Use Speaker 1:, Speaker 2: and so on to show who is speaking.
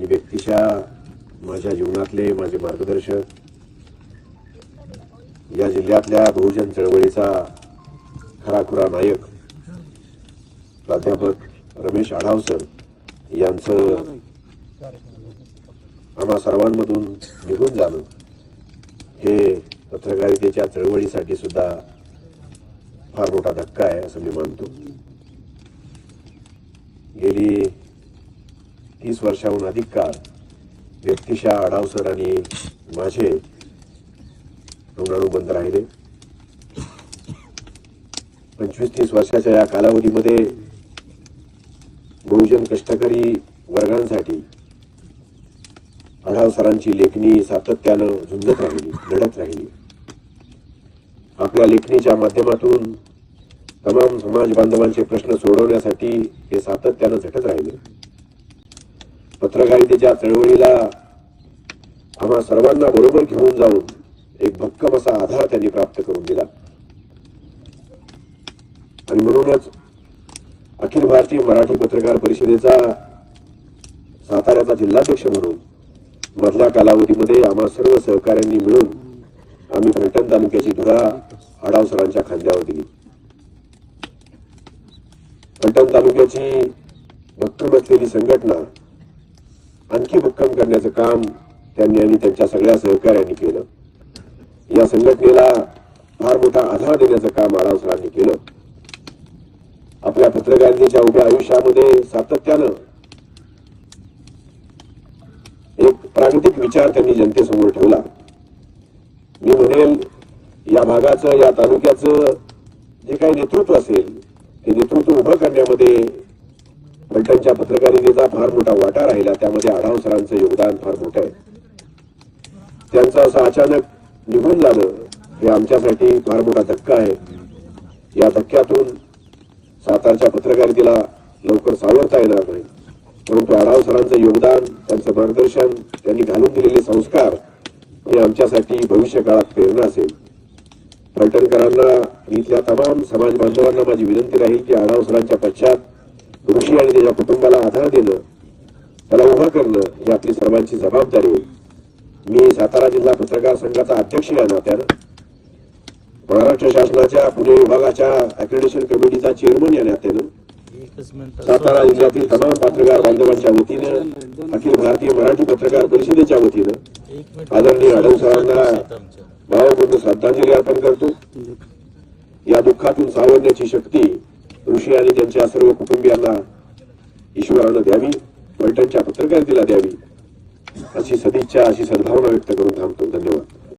Speaker 1: मी व्यक्तिशः माझ्या जीवनातले माझे मार्गदर्शक या जिल्ह्यातल्या बहुजन चळवळीचा खराखुरा नायक प्राध्यापक रमेश आढावसर यांचं आम्हा सर्वांमधून निघून जाणं हे पत्रकारितेच्या चळवळीसाठी सुद्धा फार मोठा धक्का आहे असं मी मानतो. गेली तीस वर्षाहून अधिक काळ व्यक्तिशा आढावसर आणि माझे बंद राहिले. पंचवीस तीस वर्षाच्या या कालावधीमध्ये बहुजन कष्टकरी वर्गांसाठी आढाव सरांची लेखणी सातत्यानं झुंजत राहिली लढत राहिली. आपल्या लेखणीच्या माध्यमातून तमाम समाज बांधवांचे प्रश्न सोडवण्यासाठी ते सातत्यानं झटत राहिले. पत्रकारितेच्या चळवळीला आम्हा सर्वांना बरोबर घेऊन जाऊन एक भक्कम असा आधार त्यांनी प्राप्त करून दिला. आणि म्हणूनच अखिल भारतीय मराठी पत्रकार परिषदेचा साताऱ्याचा जिल्हाध्यक्ष म्हणून मधल्या कालावधीमध्ये आम्हा सर्व सहकाऱ्यांनी मिळून आम्ही फलटण तालुक्याची धुरा आढाव सरांच्या खांद्यावर दिली. फलटण तालुक्याची भक्कम असलेली संघटना आणखी भक्कम करण्याचं काम त्यांनी आणि त्यांच्या सगळ्या सहकार्यांनी केलं. या संघटनेला फार मोठा आधार देण्याचं काम आढाव सरांनी केलं. आपल्या पत्रकारितेच्या उभ्या आयुष्यामध्ये सातत्यानं एक प्रागतिक विचार त्यांनी जनतेसमोर ठेवला. मी म्हणेल या भागाचं या तालुक्याचं जे काही नेतृत्व असेल ते नेतृत्व उभं करण्यामध्ये फलटणच्या पत्रकारितेचा फार मोठा वाटा राहिला. त्यामध्ये आढाव सरांचं योगदान फार मोठं आहे. त्यांचं असं अचानक निघून जाणं हे आमच्यासाठी फार मोठा धक्का आहे. या धक्क्यातून सातारच्या पत्रकारितेला लवकर सावरता येणार नाही. परंतु आढाव सरांचं योगदान त्यांचं मार्गदर्शन त्यांनी घालून दिलेले संस्कार हे आमच्यासाठी भविष्य काळात प्रेरणा असेल. फलटणकरांना इथल्या तमाम समाज बांधवांना माझी विनंती राहील की आढाव सरांच्या पश्चात ऋषी आणि त्याच्या कुटुंबाला आधार देणं त्याला उभं करणं ही आपली सर्वांची जबाबदारी मी सातारा जिल्हा पत्रकार संघाचा अध्यक्ष या नात्यानं. महाराष्ट्र शासनाच्या पुणे विभागाच्या अक्रेडिशन कमिटीचा चेअरमन या नात्यानं. सातारा जिल्ह्यातील तमाम पत्रकार बांधवांच्या वतीनं अखिल भारतीय मराठी पत्रकार परिषदेच्या वतीनं आदरणीय आढाव सरांना भावपूर्ण श्रद्धांजली अर्पण करतो. या दुःखातून सावरण्याची शक्ती ऋषी आणि त्यांच्या सर्व कुटुंबियांना ईश्वरानं द्यावी फलटणच्या पत्रकारितेला द्यावी अशी सदिच्छा अशी सद्भावना व्यक्त करून थांबतो. धन्यवाद.